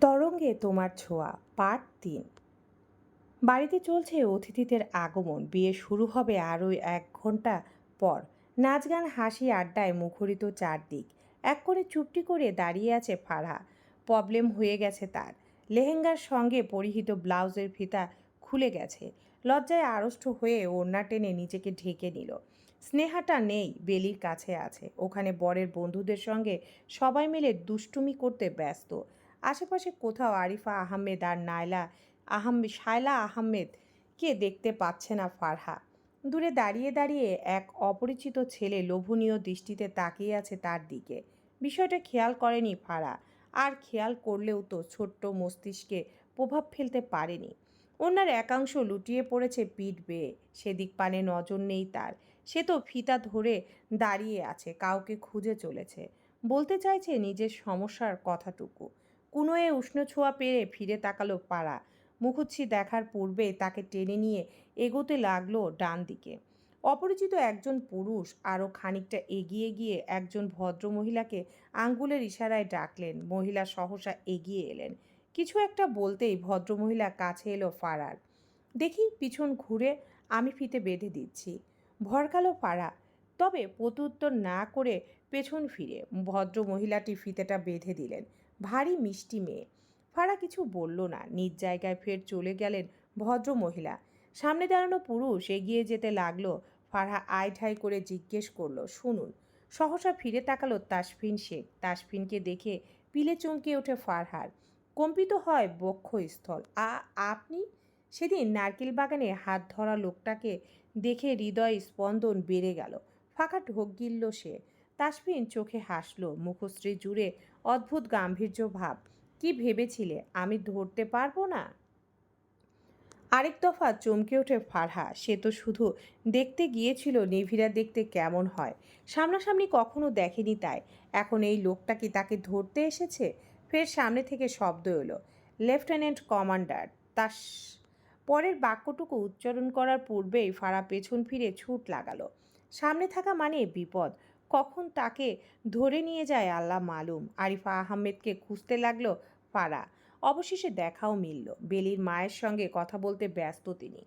তরঙ্গে তোমার ছোঁয়া পার্ট তিন। বাড়িতে চলছে অতিথিদের আগমন। বিয়ে শুরু হবে আরও এক ঘণ্টা পর। নাচ গান হাসি, আড্ডায় মুখরিত চারদিক। এক করে চুপটি করে দাঁড়িয়ে আছে ফারহা। প্রবলেম হয়ে গেছে তার। লেহেঙ্গার সঙ্গে পরিহিত ব্লাউজের ফিতা খুলে গেছে। লজ্জায় আড়ষ্ট হয়ে ওড়না টেনে নিজেকে ঢেকে নিল। স্নেহাটা নেই, বেলির কাছে আছে। ওখানে বরের বন্ধুদের সঙ্গে সবাই মিলে দুষ্টুমি করতে ব্যস্ত। আশেপাশে কোথাও আরিফা আহমেদ আর নাইলা আহমেদ শায়লা আহমেদ কে দেখতে পাচ্ছে না ফারহা? দূরে দাঁড়িয়ে দাঁড়িয়ে এক অপরিচিত ছেলে লোভনীয় দৃষ্টিতে তাকিয়ে আছে তার দিকে। বিষয়টা খেয়াল করেনি ফারা আর খেয়াল করলেও তো ছোট্ট মস্তিষ্কে প্রভাব ফেলতে পারেনি। ওনার একাংশ লুটিয়ে পড়েছে পিঠ বেয়ে। সেদিক পানে নজর নেই তার। সে তো ফিতা ধরে দাঁড়িয়ে আছে, কাউকে খুঁজে চলেছে। বলতে চাইছে নিজের সমস্যার কথাটুকু। কুনোয়ে উষ্ণ ছোঁয়া পেয়ে ফিরে তাকালো পাড়া। মুখুচ্ছি দেখার পূর্বে তাকে টেনে নিয়ে এগোতে লাগল ডান দিকে। অপরিচিত একজন পুরুষ আরও খানিকটা এগিয়ে গিয়ে একজন ভদ্রমহিলাকে আঙ্গুলের ইশারায় ডাকলেন। মহিলা সহসা এগিয়ে এলেন। কিছু একটা বলতেই ভদ্রমহিলা কাছে এলো ফারার। দেখি পিছন ঘুরে আমি ফিতে বেঁধে দিচ্ছি। ভরকালো ফাড়া তবে প্রত্যুত্তর না করে পেছন ফিরে ভদ্র মহিলাটি ফিতেটা বেঁধে দিলেন। ভারী মিষ্টি মেয়ে। ফারা কিছু বলল না। নিজ জায়গায় ফের চলে গেলেন ভদ্র মহিলা সামনে দাঁড়ানো পুরুষ এগিয়ে যেতে লাগল। ফারহা আয় ঠাই করে জিজ্ঞেস করল, শুনুন, সহসা ফিরে তাকালো তাসফিন শেখ। তাসফিনকে দেখে পিলে চমকে ওঠে ফারহার। কম্পিত হয় বক্ষস্থল। আ, আপনি? সেদিন নারকেল বাগানে হাত ধরা লোকটাকে দেখে হৃদয় স্পন্দন বেড়ে গেল। ফাঁকা ঢোক গিলল সে। তাসফিন চোখে হাসলো। মুখশ্রী জুড়ে অদ্ভুত গাম্ভীর্য ভাব। কি ভেবেছিলে? আমি ধরতে পারব না? আরেক দফা চমকে ওঠে ফারহা। সে তো শুধু দেখতে গিয়েছিল, নিভিরা দেখতে কেমন হয়। সামনাসামনি কখনো দেখেনি তাই। এখন এই লোকটা কি তাকে ধরতে এসেছে? ফের সামনে থেকে শব্দ এলো, লেফটেন্যান্ট কমান্ডার তাস পরের বাক্যটুকু উচ্চারণ করার পূর্বেই ফাড়া পেছন ফিরে ছুট লাগালো। সামনে থাকা মানে বিপদ। কখন তাকে ধরে নিয়ে যায় আল্লাহ মালুম। আরিফা আহমেদকে খুঁজতে লাগল ফাড়া অবশেষে দেখাও মিলল। বেলির মায়ের সঙ্গে কথা বলতে ব্যস্ত তিনি।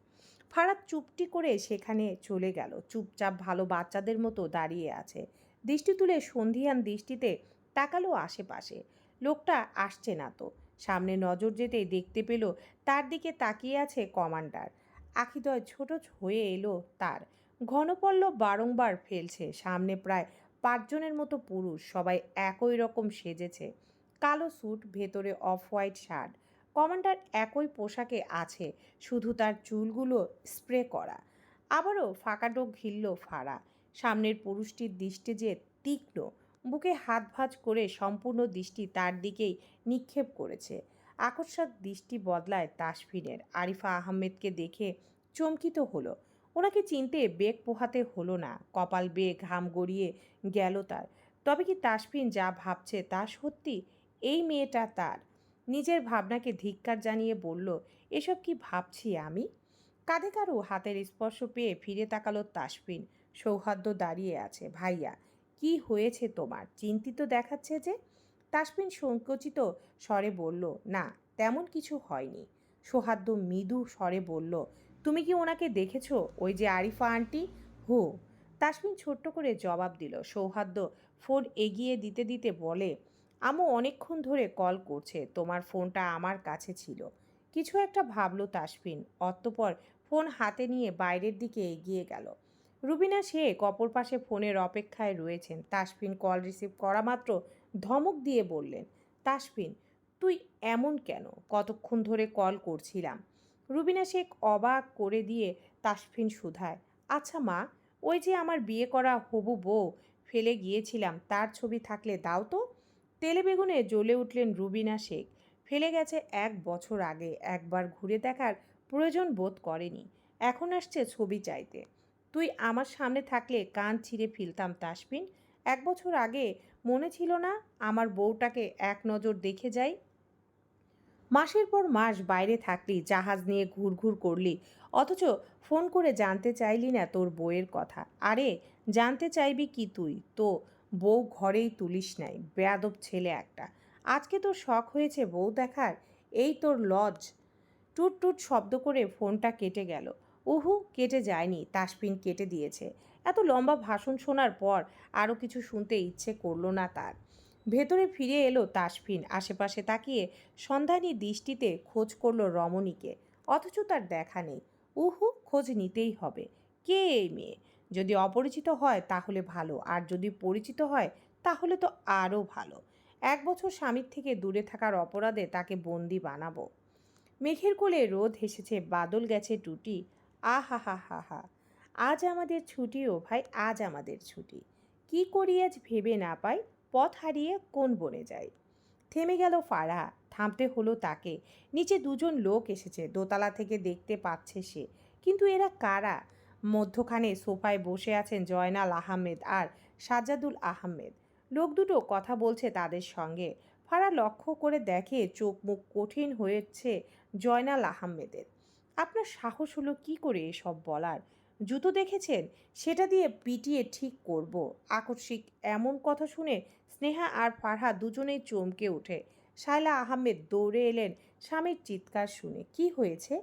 ফারাদ চুপটি করে সেখানে চলে গেল। চুপচাপ ভালো বাচ্চাদের মতো দাঁড়িয়ে আছে। দৃষ্টি তুলে সন্ধিয়ান দৃষ্টিতে তাকালো আশেপাশে। লোকটা আসছে না তো। সামনে নজর যেতেই দেখতে পেল তার দিকে তাকিয়ে আছে কমান্ডার। আখিদয় ছোট হয়ে এলো তার। ঘনপল্ল বারংবার ফেলছে। সামনে প্রায় পাঁচজনের মতো পুরুষ সবাই একই রকম সেজেছে। কালো স্যুট, ভেতরে অফ হোয়াইট শার্ট। কমান্ডার একই পোশাকে আছে, শুধু তার চুলগুলো স্প্রে করা। আবারও ফাঁকা ডোক ঘিরল ফাড়া। সামনের পুরুষটির দৃষ্টি যে তীক্ষ্ণ, বুকে হাত ভাঁজ করে সম্পূর্ণ দৃষ্টি তার দিকেই নিক্ষেপ করেছে। আকস্মাত দৃষ্টি বদলায় তাসফিনের। আরিফা আহমেদকে দেখে চমকিত হলো। ওনাকে চিনতে বেগ পোহাতে হলো না। কপাল বেয়ে ঘাম গড়িয়ে গেল তার। তবে কি তাসফিন যা ভাবছে তা সত্যি? এই মেয়েটা তার। নিজের ভাবনাকে ধিক্কার জানিয়ে বলল, এসব কি ভাবছি আমি? কাঁধে কারও হাতের স্পর্শ পেয়ে ফিরে তাকালো তাসফিন। সৌহার্দ্য দাঁড়িয়ে আছে, ভাইয়া, কি হয়েছে তোমার? চিন্তিত দেখাচ্ছে যে? তাসফিন সংকোচিত স্বরে বলল, না, তেমন কিছু হয়নি। সৌহার্দ্য মৃদু স্বরে বলল তুমি কি ওনাকে দেখেছ? ওই যে আরিফা আন্টি? হো। তাসফিন ছোট্ট করে জবাব দিল। সৌহার্দ্য ফোন এগিয়ে দিতে দিতে বলে, আমু অনেকক্ষণ ধরে কল করছে। তোমার ফোনটা আমার কাছে ছিল। কিছু একটা ভাবলো তাসফিন অতঃপর ফোন হাতে নিয়ে বাইরের দিকে এগিয়ে গেল। রুবিনা শেখ অপর পাশে ফোনের অপেক্ষায় রয়েছেন। তাসফিন কল রিসিভ করা মাত্র ধমক দিয়ে বললেন তাসফিন তুই এমন কেন? কতক্ষণ ধরে কল করছিলাম। রুবিনা শেখ অবাক করে দিয়ে তাসফিন শুধায় আচ্ছা মা, ওই যে আমার বিয়ে করা হবু বউ, ফেলে গিয়েছিলাম, তার ছবি থাকলে দাও তো। তেলে বেগুনে জ্বলে উঠলেন রুবিনা শেখ। ফেলে গেছে এক বছর আগে, একবার ঘুরে দেখার প্রয়োজন বোধ করেনি। এখন আসছে ছবি চাইতে। তুই আমার সামনে থাকলে কান ছিঁড়ে ফেলতাম তাসপিন এক বছর আগে মনে ছিল না আমার বউটাকে এক নজর দেখে যাই মাসের পর মাস বাইরে থাকলি, জাহাজ নিয়ে ঘুরঘুর করলি, অথচ ফোন করে জানতে চাইলি না তোর বউয়ের কথা। আরে, জানতে চাইবি কি তুই? তো বউ ঘরেই তুলিস নাই, বেয়াদব ছেলে একটা। আজকে তোর শখ হয়েছে বউ দেখার? এই তোর লজ। টুট টুট শব্দ করে ফোনটা কেটে গেল। উহু, কেটে যায়নি, তাসপিন কেটে দিয়েছে। এত লম্বা ভাষণ শোনার পর আরও কিছু শুনতে ইচ্ছে করল না তার। ভেতরে ফিরে এলো তাসফিন। আশেপাশে তাকিয়ে সন্ধানী দৃষ্টিতে খোঁজ করল রমণীকে। অথচ তার দেখা নেই। উহু, খোঁজ নিতেই হবে। কে এই মেয়ে? যদি অপরিচিত হয় তাহলে ভালো, আর যদি পরিচিত হয় তাহলে তো আরও ভালো। এক বছর স্বামীর থেকে দূরে থাকার অপরাধে তাকে বন্দি বানাবো। মেঘের কোলে রোদ হেসেছে, বাদল গেছে টুটি। আহা হা হা হা আজ আমাদের ছুটিও ভাই, আজ আমাদের ছুটি। কি করি আজ ভেবে না পাই? পথ হারিয়ে কোন বনে যায় থেমে গেল ফারা, থামতে হলো তাকে। নিচে দুজন লোক এসেছে, দোতলা থেকে দেখতে পাচ্ছে সে। কিন্তু এরা কারা? মধ্যখানে সোফায় বসে আছেন জয়নাল আহমেদ আর সাজ্জাদুল আহমেদ। লোক দুটো কথা বলছে তাদের সঙ্গে। ফারা লক্ষ্য করে দেখে চোখ মুখ কঠিন হয়েছে জয়নাল আহমেদের। আপনার সাহস হলো কি করে এসব বলার? জুতো দেখেছেন? সেটা দিয়ে পিটিয়ে ঠিক করব। আকস্মিক এমন কথা শুনে স্নেহা আর ফারহা দুজনেই চমকে ওঠে। শায়লা আহমেদ দৌড়ে এলেন স্বামীর চিৎকার শুনে। কি হয়েছে?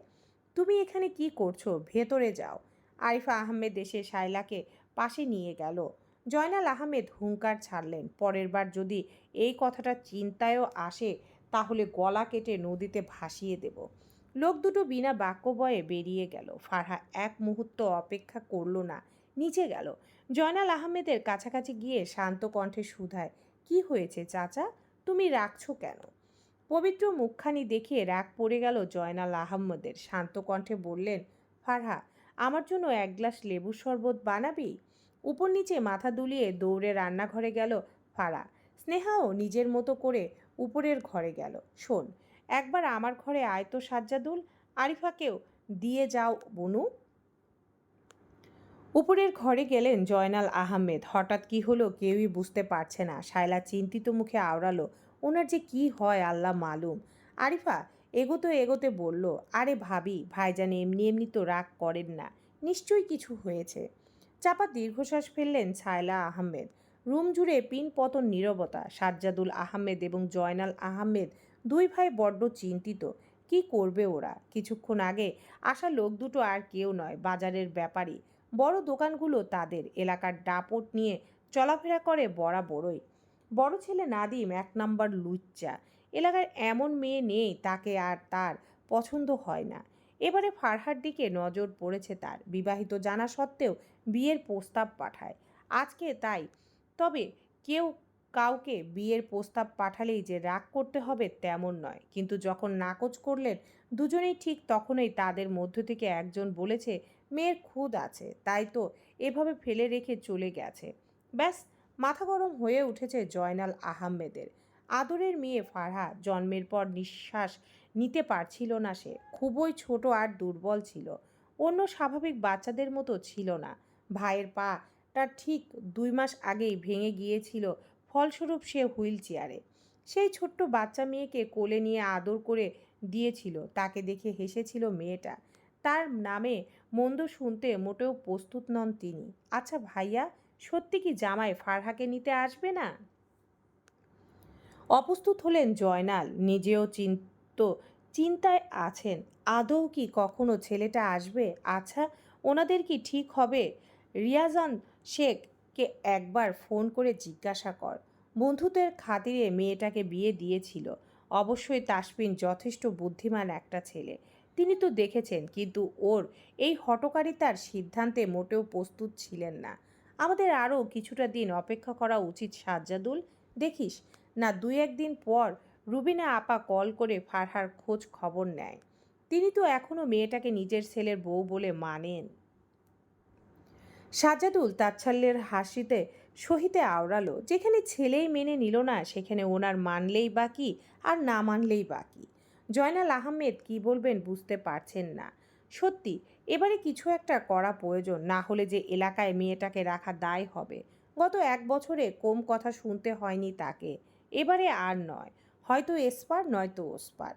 তুমি এখানে কি করছ? ভেতরে যাও। আরিফা আহমেদ এসে শায়লাকে পাশে নিয়ে গেল। জয়নাল আহমেদ হুঙ্কার ছাড়লেন, পরের বার যদি এই কথাটা চিন্তায়ও আসে, তাহলে গলা কেটে নদীতে ভাসিয়ে দেব। লোক দুটো বিনা বাক্যবয়ে বেরিয়ে গেল। ফারহা এক মুহূর্ত অপেক্ষা করল না, নিচে গেল। জয়নাল আহমেদের কাছাকাছি গিয়ে শান্ত কণ্ঠে শুধায় কি হয়েছে, চাচা? তুমি রাখছো কেন? পবিত্র মুখখানি দেখে রাগ পড়ে গেল জয়নাল আহম্মদের। শান্ত কণ্ঠে বললেন, ফারহা, আমার জন্য এক গ্লাস লেবুর শরবত বানাবি? উপর নিচে মাথা দুলিয়ে দৌড়ে রান্নাঘরে গেল ফারা স্নেহাও নিজের মতো করে উপরের ঘরে গেল। শোন, একবার আমার ঘরে আয় তো সাজ্জাদুল, আরিফাকেও দিয়ে যাও, বনু। উপরের ঘরে গেলেন জয়নাল আহমেদ। হঠাৎ কি হলো কেউই বুঝতে পারছে না। শায়লা চিন্তিত মুখে আওড়ালো, ওনার যে কি হয় আল্লাহ মালুম। আরিফা এগোতে এগোতে বলল, আরে ভাবি, ভাইজান এমনি এমনি তো রাগ করেন না। নিশ্চয়ই কিছু হয়েছে। চাপা দীর্ঘশ্বাস ফেললেন ছায়লা আহমেদ। রুম জুড়ে পিন পতন নীরবতা। সাজ্জাদুল আহমেদ এবং জয়নাল আহমেদ দুই ভাই বড্ড চিন্তিত। কি করবে ওরা? কিছুক্ষণ আগে আসা লোক দুটো আর কেউ নয়, বাজারের ব্যাপারী। বড় দোকানগুলো তাদের। এলাকার ডাপট নিয়ে চলাফেরা করে বরাবরই বড় ছেলে নাদিম এক নাম্বার লুচ্চা। এলাকার এমন মেয়ে নেই, তাকে আর তার পছন্দ হয় না। এবারে ফারহার দিকে নজর পড়েছে তার। বিবাহিত জানা সত্ত্বেও বিয়ের প্রস্তাব পাঠায়। আজকে তাই। তবে কেউ কাউকে বিয়ের প্রস্তাব পাঠালেই যে রাগ করতে হবে তেমন নয়। কিন্তু যখন নাকচ করলেন দুজনেই ঠিক তখনই তাদের মধ্য থেকে একজন বলেছে মেয়ের খুদ আছে, তাই তো এভাবে ফেলে রেখে চলে গেছে। ব্যাস, মাথা গরম হয়ে উঠেছে জয়নাল আহমেদের। আদরের মেয়ে ফারহা জন্মের পর নিঃশ্বাস নিতে পারছিল না সে। খুবই ছোট আর দুর্বল ছিল। অন্য স্বাভাবিক বাচ্চাদের মতো ছিল না। ভাইয়ের পাটা ঠিক দুই মাস আগেই ভেঙে গিয়েছিল, ফলস্বরূপ সে হুইল চেয়ারে সেই ছোট্ট বাচ্চা মেয়েকে কোলে নিয়ে আদর করে দিয়েছিল, তাকে দেখে হেসেছিল মেয়েটা। তার নামে মন্দ শুনতে মোটেও প্রস্তুত নন তিনি। আচ্ছা ভাইয়া, সত্যি কি জামাই ফারহাকে নিতে আসবে না? অপ্রস্তুত হলেন জয়নাল। নিজেও চিন্ত চিন্তায় আছেন, আদৌ কি কখনো ছেলেটা আসবে? আচ্ছা ওনাদের কি ঠিক হবে? রিয়াজান শেখকে একবার ফোন করে জিজ্ঞাসা কর। বন্ধুদের খাতিরে মেয়েটাকে বিয়ে দিয়েছিল। অবশ্যই তাসপিন যথেষ্ট বুদ্ধিমান একটা ছেলে। তিনি তো দেখেছেন, কিন্তু ওর এই হটকারিতার সিদ্ধান্তে মোটেও প্রস্তুত ছিলেন না। আমাদের আরও কিছুটা দিন অপেক্ষা করা উচিত সাজ্জাদুল। দেখিস, না দুই একদিন পর রুবিনা আপা কল করে ফারহার খোঁজ খবর নেয়। তিনি তো এখনও মেয়েটাকে নিজের ছেলের বউ বলে মানেন। সাজাদুল তাচ্ছল্যের হাসিতে সহিতে আওড়ালো, যেখানে ছেলেই মেনে নিল না, সেখানে ওনার মানলেই বাকি আর না মানলেই বাকি। জয়নাল আহমেদ কি বলবেন বুঝতে পারছেন না। সত্যি, এবারে কিছু একটা করা প্রয়োজন, না হলে যে এলাকায় মেয়েটাকে রাখা দায় হবে। গত এক বছরে কম কথা শুনতে হয়নি তাকে। এবারে আর নয়, হয়তো এসপার, নয়তো ওসপার।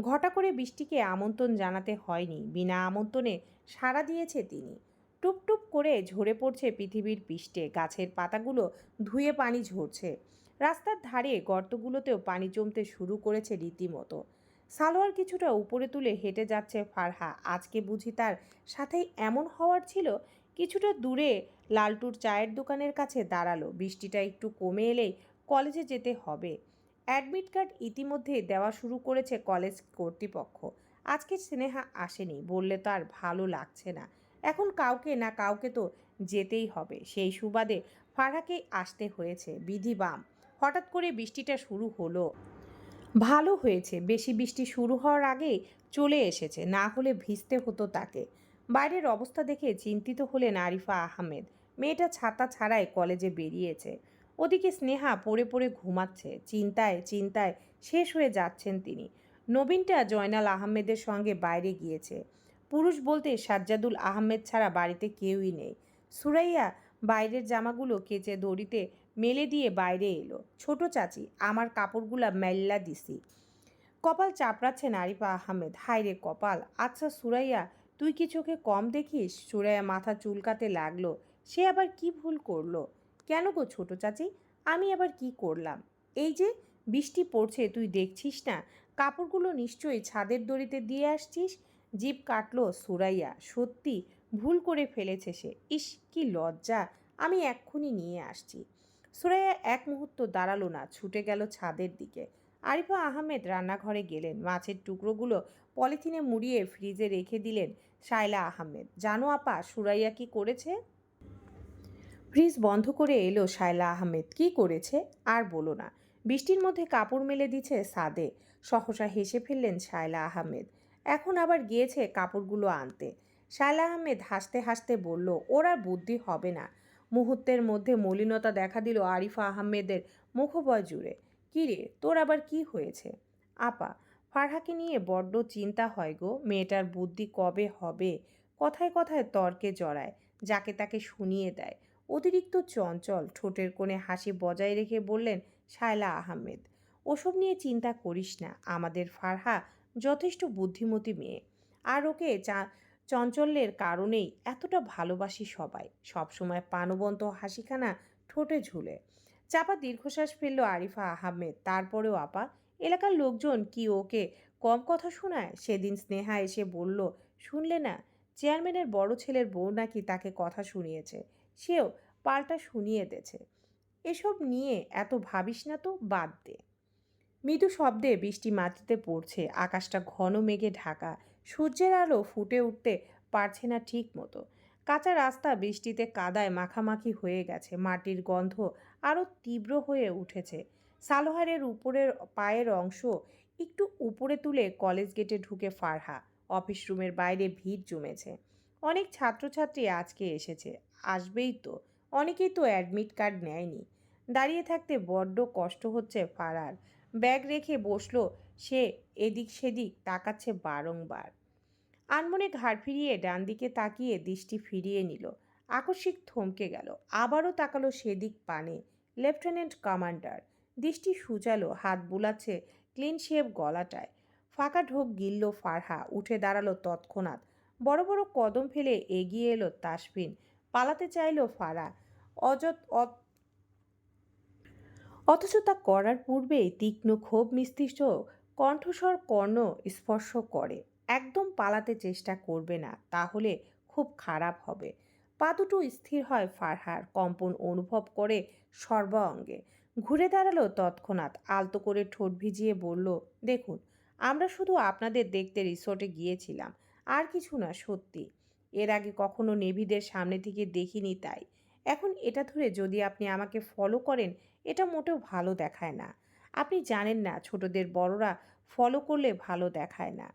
ঘটা করে বৃষ্টিকে আমন্ত্রণ জানাতে হয়নি, বিনা আমন্ত্রণে সাড়া দিয়েছে তিনি। টুপটুপ করে ঝরে পড়ছে পৃথিবীর পৃষ্ঠে, গাছের পাতাগুলো ধুয়ে পানি ঝরছে। রাস্তার ধারে গর্তগুলোতেও পানি জমতে শুরু করেছে রীতিমতো। সালোয়ার কিছুটা উপরে তুলে হেঁটে যাচ্ছে ফারহা। আজকে বুঝি তার সাথেই এমন হওয়ার ছিল, কিছুটা দূরে লালটুর চায়ের দোকানের কাছে দাঁড়াল। বৃষ্টিটা একটু কমে এলেই কলেজে যেতে হবে। অ্যাডমিট কার্ড ইতিমধ্যে দেওয়া শুরু করেছে কলেজ কর্তৃপক্ষ। আজকে স্নেহা আসেনি, বললে তো আর ভালো লাগছে না। এখন কাউকে না কাউকে তো যেতেই হবে। সেই সুবাদে ফারহাকেই আসতে হয়েছে। বিধি বাম। হঠাৎ করে বৃষ্টিটা শুরু হলো। ভালো হয়েছে। বেশি বৃষ্টি শুরু হওয়ার আগে চলে এসেছে, না হলে ভিজতে হতো তাকে। বাইরের অবস্থা দেখে চিন্তিত হলেন আরিফা আহমেদ। মেয়েটা ছাতা ছাড়াই কলেজে বেরিয়েছে। ওদিকে স্নেহা পড়ে পড়ে ঘুমাচ্ছে। চিন্তায় চিন্তায় শেষ হয়ে যাচ্ছেন তিনি। নবীনটা জয়নাল আহমেদের সঙ্গে বাইরে গিয়েছে। পুরুষ বলতে সাজ্জাদুল আহমেদ ছাড়া বাড়িতে কেউই নেই। সুরাইয়া বাইরের জামাগুলো কেচে দড়িতে মেলে দিয়ে বাইরে এলো। ছোট চাচি, আমার কাপড়গুলা মেল্লা দিছি। কপাল চাপড়াচ্ছেন আরিফা আহমেদ। হায় রে কপাল আচ্ছা সুরাইয়া, তুই কি চোখে কম দেখিস? সুরাইয়া মাথা চুলকাতে লাগল। সে আবার কি ভুল করল? কেন গো ছোট চাচি? আমি আবার কি করলাম? এই যে, বৃষ্টি পড়ছে, তুই দেখছিস না? কাপড়গুলো নিশ্চয়ই ছাদের দড়িতে দিয়ে আসছিস? জিভ কাটলো সুরাইয়া। সত্যি, ভুল করে ফেলেছে সে। ইস, কি লজ্জা। আমি এক্ষুনি নিয়ে আসছি। সুরাইয়া এক মুহূর্ত দাঁড়াল না, ছুটে গেল ছাদের দিকে। আরিফা আহমেদ রান্নাঘরে গেলেন, মাছের টুকরোগুলো পলিথিনে মুড়িয়ে ফ্রিজে রেখে দিলেন শায়লা আহমেদ। জানো আপা, সুরাইয়া কি করেছে? ফ্রিজ বন্ধ করে এলো শায়লা আহমেদ। কি করেছে? আর বলো না। বৃষ্টির মধ্যে কাপড় মেলে দিচ্ছে সাদে। সহসা হেসে ফেললেন শায়লা আহমেদ। এখন আবার গিয়েছে কাপড়গুলো আনতে। শায়লা আহমেদ হাসতে হাসতে বলল, ওর বুদ্ধি হবে না। মুহূর্তের মধ্যে মলিনতা দেখা দিল আরিফা আহমেদের মুখবয় জুড়ে। কিরে তোর আবার কি হয়েছে? আপা, ফারহাকে নিয়ে বড্ড চিন্তা হয় গো, মেয়েটার বুদ্ধি কবে হবে? কথায় কথায় তর্কে জড়ায়, যাকে তাকে শুনিয়ে দেয়। অতিরিক্ত চঞ্চল ঠোঁটের কোণে হাসি বজায় রেখে বললেন, শায়লা আহমেদ, ওসব নিয়ে চিন্তা করিস না, আমাদের ফারহা যথেষ্ট বুদ্ধিমতী মেয়ে। আর ওকে চা চঞ্চল্যের কারণেই এতটা ভালোবাসি সবাই। সবসময় পানবন্ত হাসিখানা ঠোঁটে ঝুলে। চাপা দীর্ঘশ্বাস ফেলল আরিফা আহমেদ। তারপরেও আপা, এলাকার লোকজন কি ওকে কম কথা শোনায়? সেদিন স্নেহা এসে বলল, শুনলে না, চেয়ারম্যানের বড় ছেলের বউ নাকি তাকে কথা শুনিয়েছে। সেও পাল্টা শুনিয়ে দেছে। এসব নিয়ে এত ভাবিস না তো, বাদ দে। মৃদু শব্দে বৃষ্টি মাটিতে পড়ছে। আকাশটা ঘন মেঘে ঢাকা। সূর্যের আলো ফুটে উঠতে পারছে না ঠিক মতো। কাঁচা রাস্তা বৃষ্টিতে কাদায় মাখামাখি হয়ে গেছে, মাটির গন্ধ আরও তীব্র হয়ে উঠেছে। সালোহারের উপরের পায়ের অংশ একটু উপরে তুলে কলেজ গেটে ঢুকে ফারহা, অফিস রুমের বাইরে ভিড় জমেছে। অনেক ছাত্রছাত্রী আজকে এসেছে, আসবেই তো, অনেকেই তো অ্যাডমিট কার্ড নেয়নি। দাঁড়িয়ে থাকতে বড্ড কষ্ট হচ্ছে ফারার ব্যাগ রেখে বসল সে এদিক সেদিক তাকাচ্ছে বারংবার। আনমনে ঘাড় ফিরিয়ে ডান দিকে তাকিয়ে দৃষ্টি ফিরিয়ে নিল। আকস্মিক থমকে গেল। আবারও তাকালো সেদিক পানে। Lieutenant commander. দৃষ্টি সুচালো, হাত বুলাচ্ছে ক্লিন শেভ গলাটায়। ফাঁকা ঢোক গিলল ফারহা, উঠে দাঁড়াল তৎক্ষণাৎ। বড় বড় কদম ফেলে এগিয়ে এলো তাসফিন। পালাতে চাইলো ফারা অযত অথচ তা করার পূর্বেই তীক্ষ্ণ ক্ষোভ মিস্তিষ্ট কণ্ঠস্বর কর্ণ স্পর্শ করে। একদম পালাতে চেষ্টা করবে না, তাহলে খুব খারাপ হবে। পা দুটো স্থির হয় ফারহার, কম্পন অনুভব করে সর্ব অঙ্গে ঘুরে দাঁড়াল তৎক্ষণাৎ, আলতো করে ঠোঁট ভিজিয়ে বলল, দেখুন, আমরা শুধু আপনাদের দেখতে রিসোর্টে গিয়েছিলাম, আর কিছু না, সত্যি। এর আগে কখনো নেভিদের সামনে থেকে দেখিনি তাই। এখন এটা ধরে যদি আপনি আমাকে ফলো করেন, এটা মোটেও ভালো দেখায় না। আপনি জানেন না ছোটদের বড়রা ফলো করলে ভালো দেখায় না।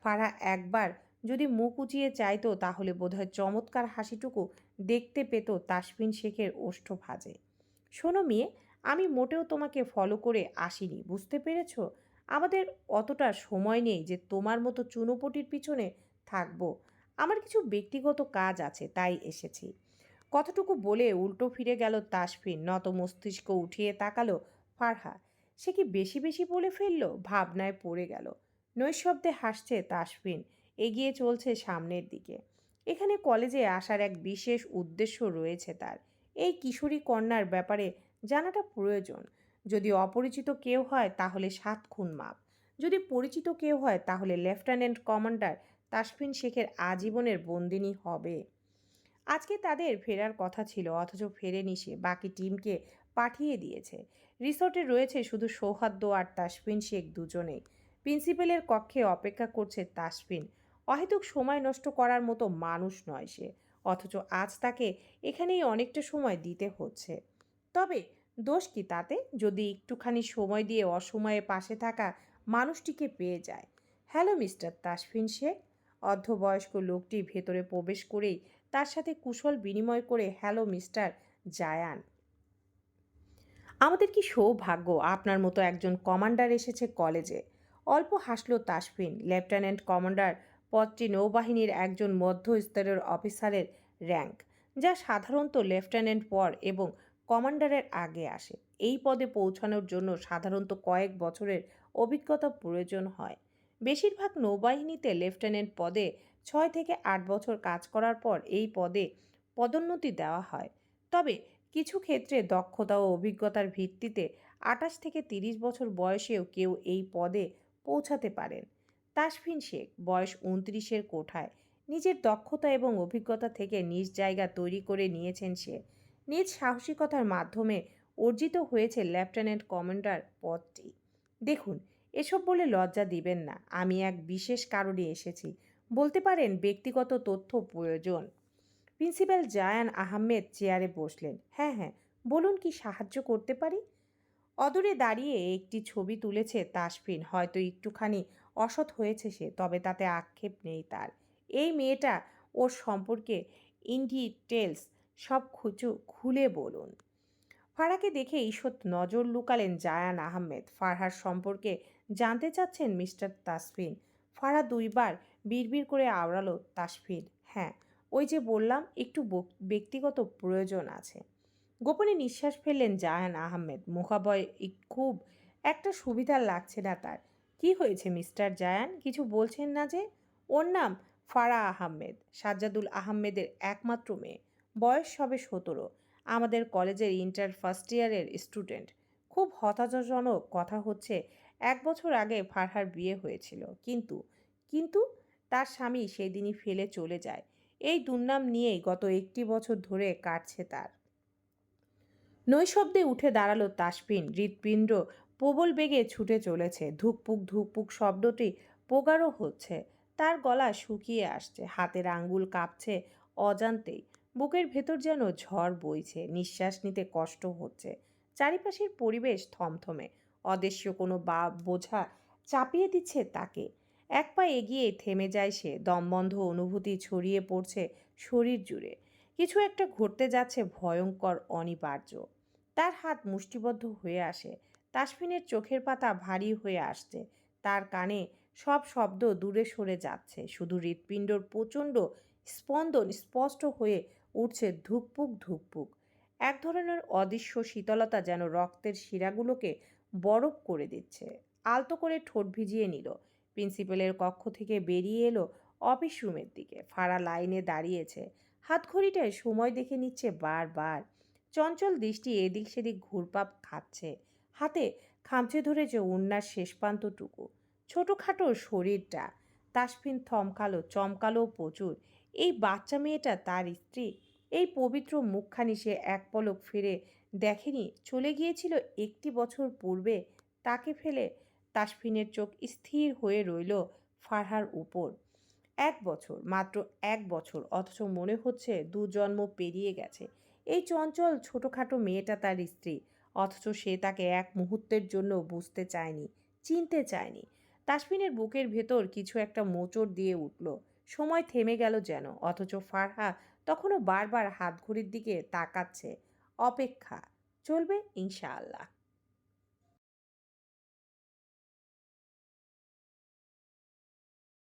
ফারা একবার যদি মুখ উঁচিয়ে চাইতো তাহলে বোধহয় চমৎকার হাসিটুকু দেখতে পেত তাসফিন শেখের ওষ্ঠ ভাজে। শোনো মেয়ে, আমি মোটেও তোমাকে ফলো করে আসিনি, বুঝতে পেরেছ? আমাদের অতটা সময় নেই যে তোমার মতো চুনোপটির পিছনে থাকব। আমার কিছু ব্যক্তিগত কাজ আছে, তাই এসেছি। কতটুকু বলে উল্টো ফিরে গেল তাসফিন নত মস্তিষ্ক উঠিয়ে তাকালো ফারহা। সে কি বেশি বেশি বলে ফেলল? ভাবনায় পড়ে গেল। নৈশব্দে হাসছে তাসফিন, এগিয়ে চলছে সামনের দিকে। এখানে কলেজে আসার এক বিশেষ উদ্দেশ্য রয়েছে তার। এই কিশোরী কন্যার ব্যাপারে জানাটা প্রয়োজন। যদি অপরিচিত কেউ হয়, তাহলে সাত খুন মাপ। যদি পরিচিত কেউ হয়, তাহলে লেফটেন্যান্ট কমান্ডার তাসফিন শেখের আজীবনের বন্দিনী হবে। আজকে তাদের ফেরার কথা ছিল, অথচ ফেরেনি সে। বাকি টিমকে পাঠিয়ে দিয়েছে। রিসর্টে রয়েছে শুধু সৌহার্দ্য আর তাসফিন শেখ দুজনেই। প্রিন্সিপালের কক্ষে অপেক্ষা করছে তাসফিন। অহেতুক সময় নষ্ট করার মতো মানুষ নয় সে। অথচ আজ তাকে এখানেই অনেকটা সময় দিতে হচ্ছে। তবে দোষ কি তাতে? যদি একটুখানি সময় দিয়ে অসময়ে পাশে থাকা মানুষটিকে পেয়ে যায়। Hello mister Tasfin Sheikh. অর্ধবয়স্ক লোকটি ভেতরে প্রবেশ করেই তার সাথে কুশল বিনিময় করে হ্যালো মিস্টার জায়ান। আমাদের কি সৌভাগ্য? আপনার মতো একজন কমান্ডার এসেছে কলেজে। অল্প হাসল তাসফিন, লেফটেন্যান্ট কমান্ডার পদটি নৌবাহিনীর একজন মধ্যস্তরের অফিসারের র্যাঙ্ক, যা সাধারণত লেফটেন্যান্ট পর এবং কমান্ডারের আগে আসে। এই পদে পৌঁছানোর জন্য সাধারণত কয়েক বছরের অভিজ্ঞতা প্রয়োজন হয়। বেশিরভাগ নৌবাহিনীতে লেফটেন্যান্ট পদে ছয় থেকে আট বছর কাজ করার পর এই পদে পদোন্নতি দেওয়া হয়। তবে কিছু ক্ষেত্রে দক্ষতা ও অভিজ্ঞতার ভিত্তিতে আঠাশ থেকে তিরিশ বছর বয়সেও কেউ এই পদে পৌঁছাতে পারেন। তাসফিন শেখ, বয়স উনত্রিশের কোঠায়। নিজের দক্ষতা এবং অভিজ্ঞতা থেকে নিজ জায়গা তৈরি করে নিয়েছেন সে। নিজ সাহসিকতার মাধ্যমে অর্জিত হয়েছে লেফটেন্যান্ট কমান্ডার পদটি। দেখুন, এসব বলে লজ্জা দিবেন না, আমি এক বিশেষ কারণে এসেছি। বলতে পারেন ব্যক্তিগত তথ্য প্রয়োজন। প্রিন্সিপাল জায়ান আহমেদ চেয়ারে বসলেন। হ্যাঁ হ্যাঁ বলুন কি সাহায্য করতে পারি? অদূরে দাঁড়িয়ে একটি ছবি তুলেছে তাসফিন। হয়তো একটুখানি অসৎ হয়েছে সে, তবে তাতে আক্ষেপ নেই তার। এই মেয়েটা ওর সম্পর্কে ইন ডিটেলস সব খুচু খুলে বলুন। ফারাকে দেখে ঈষৎ নজর লুকালেন জায়ান আহমেদ। ফারহার সম্পর্কে জানতে চাচ্ছেন মিস্টার তাসফিন। ফারহা দুইবার বিড়বিড় করে আওড়ালো তাসফিন। হ্যাঁ ওই যে বললাম, একটু ব্যক্তিগত প্রয়োজন আছে। গোপনে নিঃশ্বাস ফেললেন জাহান আহমেদ। মুখাবয় খুব একটা সুবিধা লাগছে না তার। কি হয়েছে মিস্টার জায়ান? কিছু বলছেন না যে? ওর নাম ফারা আহমেদ, সাজ্জাদুল আহমেদের একমাত্র মেয়ে। বয়স সবে সতেরো। আমাদের কলেজের ইন্টার ফার্স্ট ইয়ারের স্টুডেন্ট। খুব হতাশাজনক কথা হচ্ছে, এক বছর আগে ফারহার বিয়ে হয়েছিল। কিন্তু কিন্তু তার স্বামী সেই দিনই ফেলে চলে যায়। এই দুর্নাম নিয়েই গত একটি বছর ধরে কাটছে তার। নৈশব্দে উঠে দাঁড়াল তাসপিন, হৃৎপিণ্ড প্রবল বেগে ছুটে চলেছে। ধুকপুক ধুকপুক শব্দটি পোগারও হচ্ছে। তার গলা শুকিয়ে আসছে, হাতের আঙ্গুল কাঁপছে অজান্তেই। বুকের ভেতর যেন ঝড় বইছে, নিঃশ্বাস নিতে কষ্ট হচ্ছে। চারিপাশের পরিবেশ থমথমে, অদৃশ্য কোনো বা, বোঝা চাপিয়ে দিচ্ছে তাকে। এক পা এগিয়ে থেমে যায় সে দমবন্ধ অনুভূতি ছড়িয়ে পড়ছে শরীর জুড়ে। কিছু একটা ঘটতে যাচ্ছে ভয়ঙ্কর, অনিবার্য। তার হাত মুষ্টিবদ্ধ হয়ে আসে, তাসফিনের চোখের পাতা ভারী হয়ে আসছে, তার কানে সব শব্দ দূরে সরে যাচ্ছে, শুধু হৃৎপিণ্ডর প্রচণ্ড স্পন্দন স্পষ্ট হয়ে উঠছে ধুকপুক ধুকপুক। এক ধরনের অদৃশ্য শীতলতা যেন রক্তের শিরাগুলোকে বরফ করে দিচ্ছে। আলতো করে ঠোঁট ভিজিয়ে নিল। প্রিন্সিপালের কক্ষ থেকে বেরিয়ে এলো অফিস রুমের দিকে। ফাড়া লাইনে দাঁড়িয়েছে। হাতঘড়িটায় সময় দেখে নিচ্ছে বারবার। চঞ্চল দৃষ্টি এদিক সেদিক ঘুরপাপ খাচ্ছে। হাতে খামচে ধরেছে উন্নার শেষ প্রান্তটুকু ছোটোখাটো শরীরটা। তাসফিন থমকালো, চমকালো প্রচুর। এই বাচ্চা মেয়েটা তার স্ত্রী। এই পবিত্র মুখখানি সে এক পলক ফিরে দেখেনি। চলে গিয়েছিল একটি বছর পূর্বে। তাকে ফেলে তাসফিনের চোখ স্থির হয়ে রইল ফারহার উপর। এক বছর, মাত্র এক বছর, অথচ মনে হচ্ছে দু জন্ম পেরিয়ে গেছে। এই চঞ্চল ছোটোখাটো মেয়েটা তার স্ত্রী, অথচ সে তাকে এক মুহূর্তের জন্য বুঝতে চায়নি, চিনতে চায়নি। তাসফিনের বুকের ভেতর কিছু একটা মোচড় দিয়ে উঠল। সময় থেমে গেল যেন, অথচ ফারহা তখনও বারবার হাতঘড়ির দিকে তাকাচ্ছে। অপেক্ষা, চলবে ইনশাআল্লাহ।